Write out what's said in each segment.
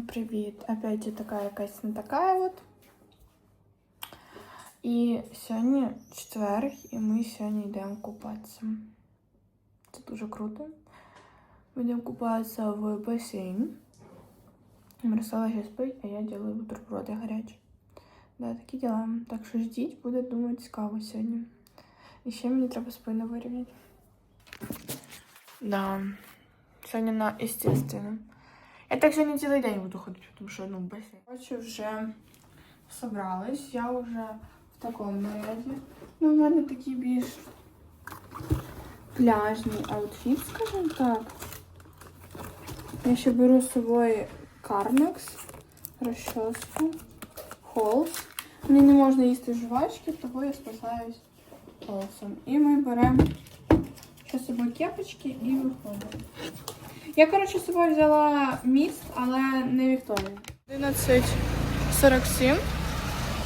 Привіт! Опять я така якась не така от. І сьогодні четверг, і ми сьогодні йдемо купатися. Це дуже круто. Ми йдемо купатися в басейн. Мирослава ще спить, а я делаю бутерброди гарячі. Да, такі діла. Так що ждіть, буде, думаю, цікаво сьогодні. І ще мені треба спину вирівняти. Да. Сьогодні на естественно. Я так сьогодні цілий день буду ходити, тому що ну басейн. Короче, вже собралась. Я вже в такому наряді. Ну, у мене такий більш пляжний аутфіт, скажімо так. Я ще беру з собою кармекс, розчоску, холст. Мені не можна їсти жвачки, того я спасаюсь холстом. І ми беремо з кепочки і виходимо. Я, коротше, з собою взяла міст, але не Вікторію. 11.47.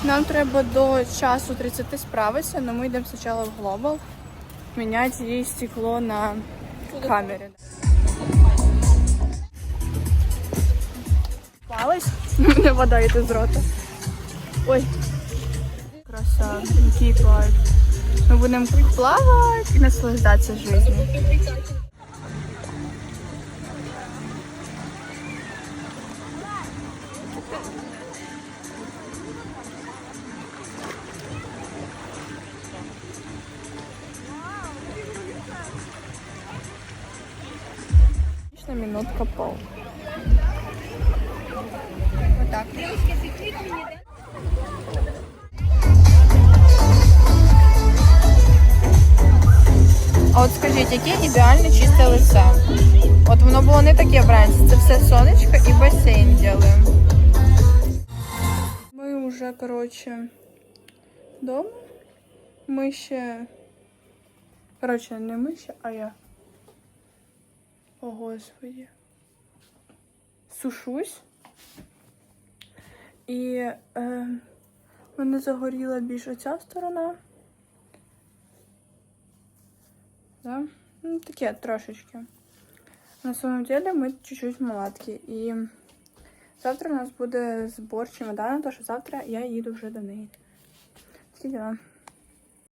Нам треба до часу 30 справитися, але ми йдемо спочатку в Global міняти їй стекло на камері. Палась? Мене вода йде з рота. Ой. Краса, який кайф. Ми будемо плавати і наслаждатися життю. Отлично, минутка пол. Вот так. А от скажіть, яке ідеальне чисте лице? От воно було не таке вранці, це все сонечко і басейн ділимо. Ми вже, коротше, вдома. Ми ще. Коротше, не ми ще, а я. О, Господи. Сушусь. І е, мене загоріла більш оця сторона. Да? Ну, такие трошечки. На самом деле мы чуть-чуть малатки. І завтра у нас буде збор чемодана, тому що завтра я їду вже до неї. Такі діла.